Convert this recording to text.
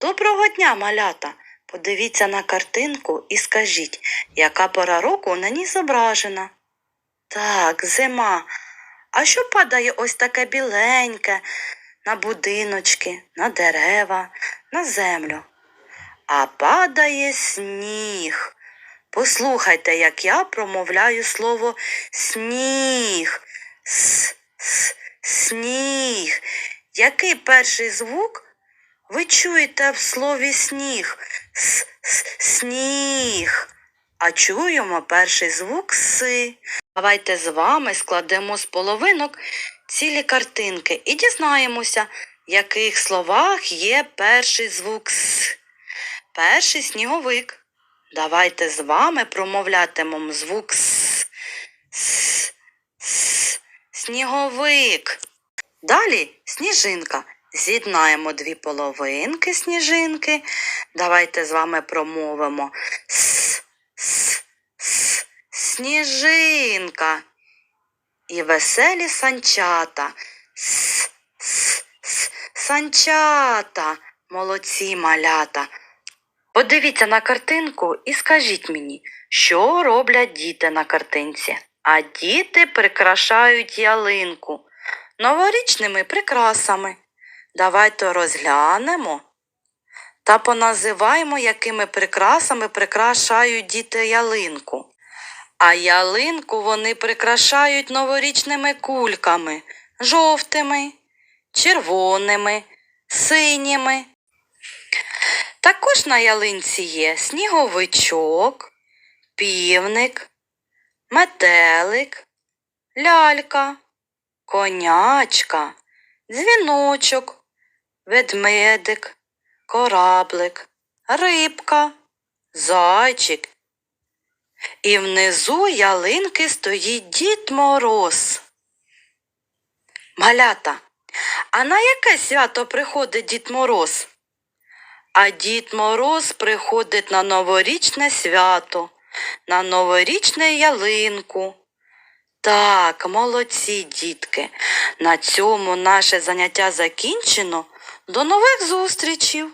Доброго дня, малята! Подивіться на картинку і скажіть, яка пора року на ній зображена. Так, зима. А що падає ось таке біленьке на будиночки, на дерева, на землю? А падає сніг. Послухайте, як я промовляю слово сніг. С, с, сніг. Який перший звук ви чуєте в слові сніг? Сніг. А чуємо перший звук си. Давайте з вами складемо з половинок цілі картинки і дізнаємося, в яких словах є перший звук с. Перший сніговик. Давайте з вами промовлятимемо звук с, сніговик. Далі сніжинка. З'єднаємо дві половинки сніжинки. Давайте з вами промовимо с, с, сніжинка. І веселі санчата. С, с, с, санчата. Молодці малята. Подивіться на картинку і скажіть мені, що роблять діти на картинці. А діти прикрашають ялинку новорічними прикрасами. Давайте розглянемо та поназиваємо, якими прикрасами прикрашають діти ялинку. А ялинку вони прикрашають новорічними кульками жовтими, червоними, синіми. Також на ялинці є сніговичок, півник, метелик, лялька, конячка, дзвіночок, ведмедик, кораблик, рибка, зайчик. І внизу ялинки стоїть Дід Мороз. Малята, а на яке свято приходить Дід Мороз? А Дід Мороз приходить на новорічне свято, на новорічну ялинку. Так, молодці дітки. На цьому наше заняття закінчено. До нових зустрічей!